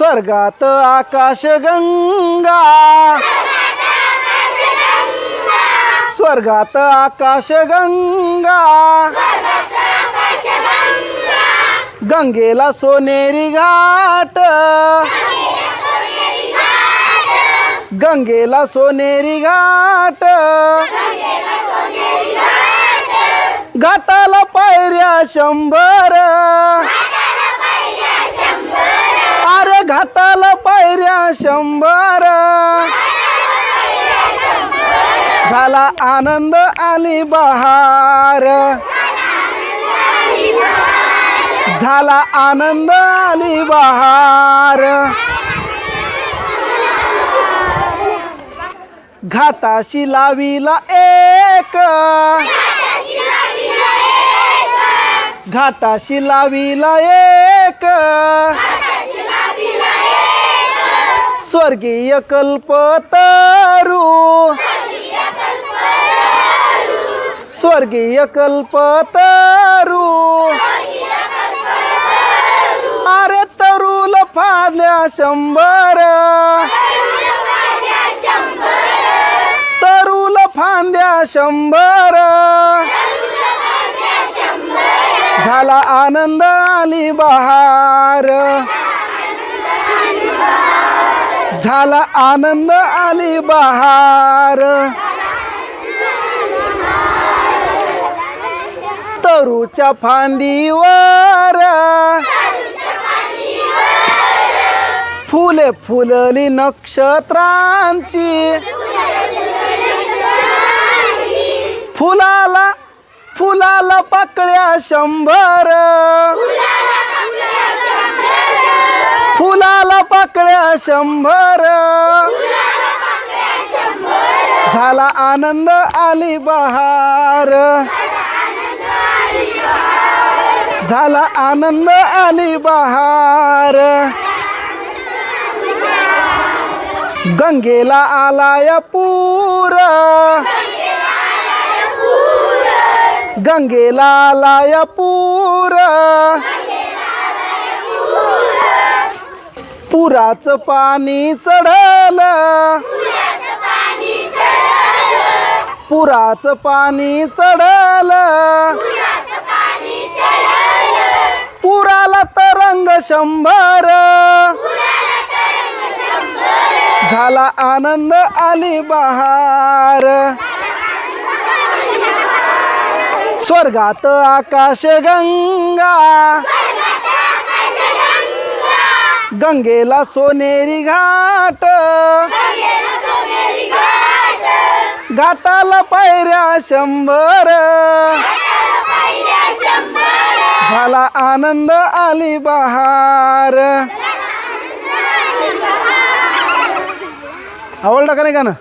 स्वर्गात आकाश गंगा. स्वर्गात आकाश गंगा. गंगेला सोनेरी घाट. गंगेला सोनेरी घाट. घाटाला पायऱ्या शंभर. हाताला पायऱ्या शंभर. झाला आनंद आली बहार. झाला आनंद आली बहार. घाटाशी लावीला एक. घाटाशी लावीला एक. स्वर्गीय कल्पतरू. स्वर्गीय कल्पतरू. अरे तरुल फाद्या शंभर. तरुल फांद्या शंभर. झाला आनंद आली बहार. झाला आनंद आली बहार. तरूच्या फांदीवर. फुले फुलली नक्षत्रांची. फुलाला फुलाला पाकळ्या शंभर फुलाला पाकळ्या शंभर. झाला आनंद आली बहार. झाला आनंद आली बहार. गंगेला आलाय पूर. गंगेला आलाय पूर. पुराचं पाणी चढलं. पुराचं पाणी चढलं. पुराला तरंग शंभर. झाला आनंद आली बहार. स्वर्गात आकाश गंगा. गंगेला सोनेरी घाट. घाटाला पायऱ्या शंभर. झाला आनंद आली बहार. आवडलं का नाही गाणं?